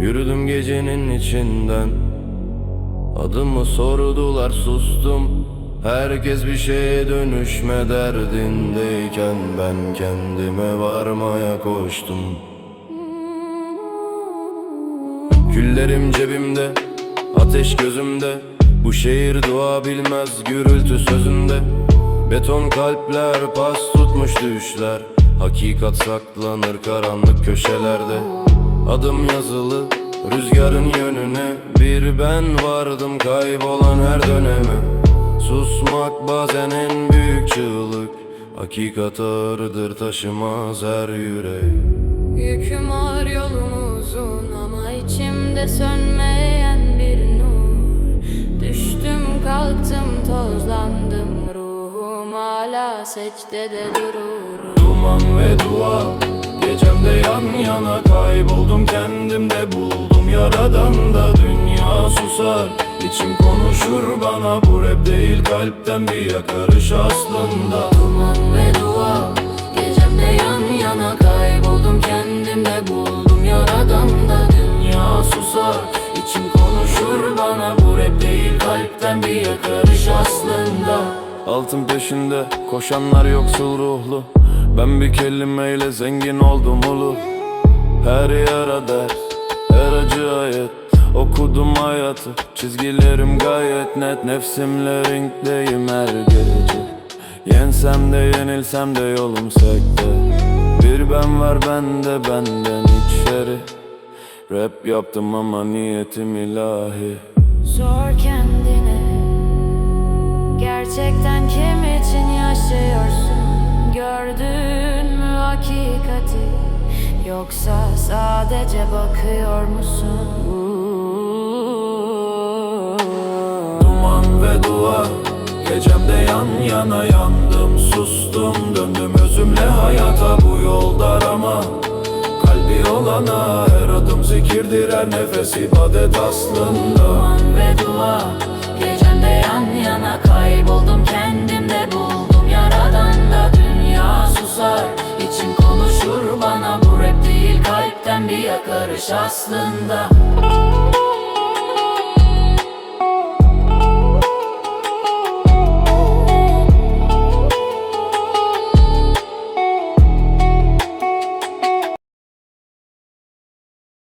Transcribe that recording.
Yürüdüm gecenin içinden. Adımı sordular sustum. Herkes bir şeye dönüşme derdindeyken Ben kendime varmaya koştum. Küllerim cebimde Ateş gözümde. Bu şehir dua bilmez gürültü sözünde. Beton kalpler pas tutmuş düşler. Hakikat saklanır karanlık köşelerde Adım yazılı rüzgarın yönüne. Bir ben vardım kaybolan her döneme. Susmak bazen en büyük çığlık. Hakikat ağrıdır taşımaz her yürek. Yüküm ağır yolum uzun ama içimde sönmeyen bir nur. Düştüm kalktım tozlandım. Ruhum hala secdede durur. Duman ve dua Gecemde yan yana kayboldum kendimde buldum. Yaradan da dünya susar. İçim konuşur bana bu rap değil kalpten bir yakarış aslında. Duman ve dua Gecemde yan yana kayboldum kendimde buldum. Yaradan da dünya susar. İçim konuşur bana bu rap değil kalpten bir yakarış aslında. Altın peşinde koşanlar yoksul ruhlu Ben bir kelimeyle zengin oldum ulu Her yara ders, her acı ayet Okudum hayatı, çizgilerim gayet net. Nefsimle rinkteyim her gece. Yensem de yenilsem de yolum sekte. Bir ben var bende benden içeri. Rap yaptım ama niyetim ilahi. Sor hakikati. Yoksa sadece bakıyor musun? Duman ve dua Gecemde yan yana yandım sustum Döndüm özümle hayata bu yol dar ama Kalbi olana her adım zikirdir her nefes ibadet aslında. Duman ve dua Gecemde yan yana kayboldum kendimde yakarış aslında